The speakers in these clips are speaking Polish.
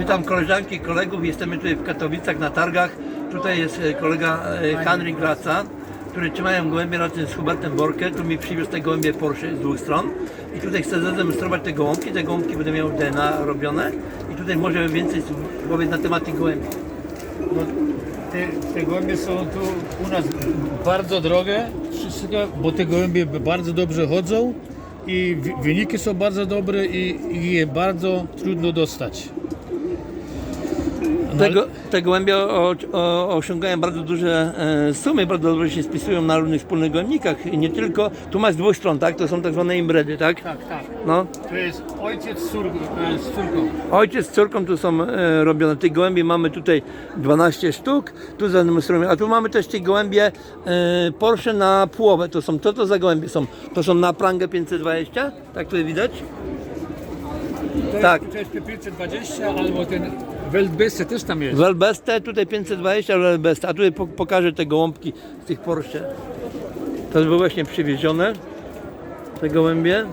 Witam koleżanki i kolegów. Jesteśmy tutaj w Katowicach na targach. Tutaj jest e, kolega e, Henryk Graca, który trzymają gołębie razem z Hubertem Borkę. Tu mi przywiózł te gołębie Porsche z dwóch stron. I tutaj chcę zademonstrować te gołąbki. Te gołąbki będą miały DNA robione. I tutaj może więcej powiedzieć na temat tych gołębi. No, te, te gołębie są tu u nas bardzo drogie, bo te gołębie bardzo dobrze chodzą i wyniki są bardzo dobre i, i je bardzo trudno dostać. No, Te, go, te gołębie o, o, osiągają bardzo duże e, sumy, bardzo dobrze się spisują na różnych wspólnych gołębnikach. I nie tylko, tu masz z dwóch stron, tak? To są tak zwane imbredy, tak? Tak, tak. No. To jest ojciec z, cór, e, z córką. Ojciec z córką tu są e, robione. Tych gołębi mamy tutaj 12 sztuk, tu zademonstrujemy. A tu mamy też te gołębie e, Porsche na połowę. To są, co to za gołębie są? To są na prangę 520, tak tutaj widać? To Tak. jest, to jest Pepilce 20 albo ten Weltbeste też tam jest. Welbeste, tutaj 520 Welbeste, a tutaj po, pokażę te gołąbki z tych Porsche. To były właśnie przywiezione, te gołębie.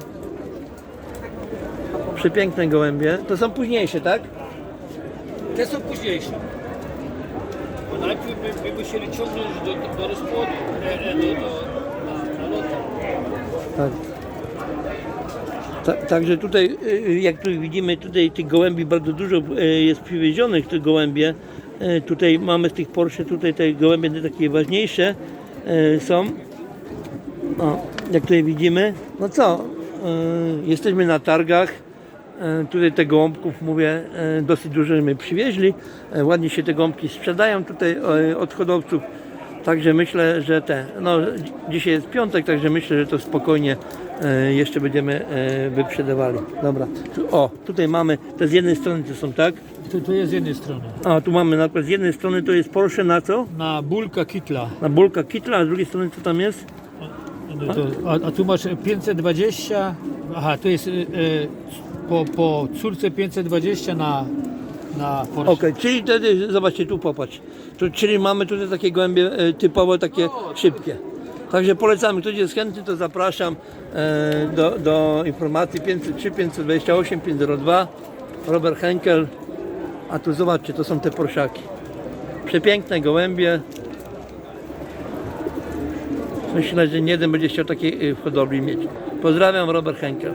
Przepiękne gołębie. To są późniejsze, tak? Te są późniejsze. Bo najpierw by, by musieli ciągnąć do, do rozpłodu, e, e, do, do, na, na lotę. Tak. Ta, także tutaj, y, jak tu widzimy, tutaj tych gołębi bardzo dużo y, jest przywiezionych, te gołębie. Y, Tutaj mamy z tych Porsche, tutaj te gołębie takie ważniejsze są. O, jak tutaj widzimy. No co, jesteśmy na targach. Tutaj te gołąbków, mówię, dosyć dużo my przywieźli. Ładnie się te gołąbki sprzedają tutaj od hodowców. Także myślę, że te, no dzi- dzisiaj jest piątek, także myślę, że to spokojnie e, jeszcze będziemy e, wyprzedawali. Dobra, tu, o, tutaj mamy, te z jednej strony to są tak, To, to jest z jednej strony. a tu mamy na przykład z jednej strony to jest Porsche na co? Na bulka kitla. Na Bulka Kitla, a z drugiej strony co tam jest? No to, a, a tu masz 520. Aha, to jest e, e, po, po córce 520 na, na. Okej, czyli wtedy, zobaczcie tu popatrz, tu, czyli mamy tutaj takie gołębie e, typowo takie szybkie. Także polecamy, ktoś jest chętny, to zapraszam e, do, do informacji 503, 528, 502, Robert Henkel, a tu zobaczcie, to są te porszaki. Przepiękne gołębie. Myślę, że nie jeden będzie chciał takiej w hodowli mieć. Pozdrawiam, Robert Henkel.